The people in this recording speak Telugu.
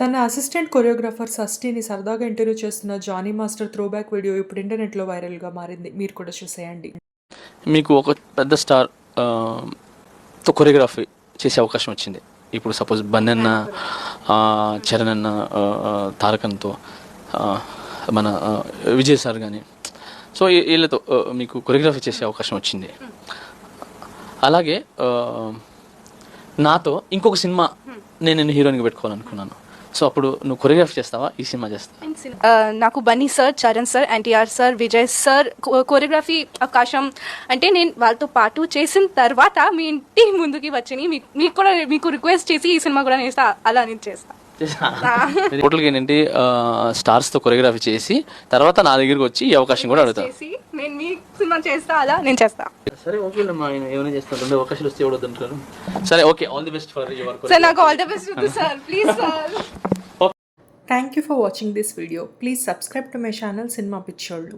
తన అసిస్టెంట్ కొరియోగ్రాఫర్ షష్ఠిని సరదాగా ఇంటర్వ్యూ చేస్తున్న జానీ మాస్టర్ త్రోబ్యాక్ వీడియో ఇప్పుడు ఇంటర్నెట్లో వైరల్గా మారింది. మీరు కూడా చూసేయండి. మీకు ఒక పెద్ద స్టార్తో కొరియోగ్రఫీ చేసే అవకాశం వచ్చింది. ఇప్పుడు సపోజ్ బన్నన్న చరణ్ అన్న తారకన్తో మన విజయ్ సార్ కానీ సో వీళ్ళతో మీకు కొరియోగ్రఫీ చేసే అవకాశం వచ్చింది. అలాగే నాతో ఇంకొక సినిమా నేను నేను హీరోయిన్గా పెట్టుకోవాలనుకున్నాను. సో అప్పుడు నువ్వు కొరియోగ్రఫీ చేస్తావా? ఈ సినిమా చేస్తావా? ఆ, నాకు Bunny sir Charan sir NTR sir Vijay sir choreography అవకాశం అంటే నేను వాళ్ళతో పాటు చేసిన తర్వాత మీ ఇంటి ముందుకి వచ్చి మీకు కూడా మీకు రిక్వెస్ట్ చేసి ఈ సినిమా కూడా నేను చేస్తా అలా నేను చేస్తా. టోటల్గా ఏంటంటే స్టార్స్తో కొరియోగ్రఫీ చేసి తర్వాత నా దగ్గరికి వచ్చి ఈ అవకాశం కూడా అడుగుతాను చేసి నేను మీ సినిమా చేస్తా అలా నేను చేస్తా. సరే ఓకే అమ్మా ఆయన ఏమైనా చేస్తాను రెండు అవకాశాలు వస్తే ఎవడొద్దంటారు సరే okay all the best for your sir నాకు all the best sir please sir. Thank you for watching this video please subscribe to my channel cinema పిచ్చోళ్ళు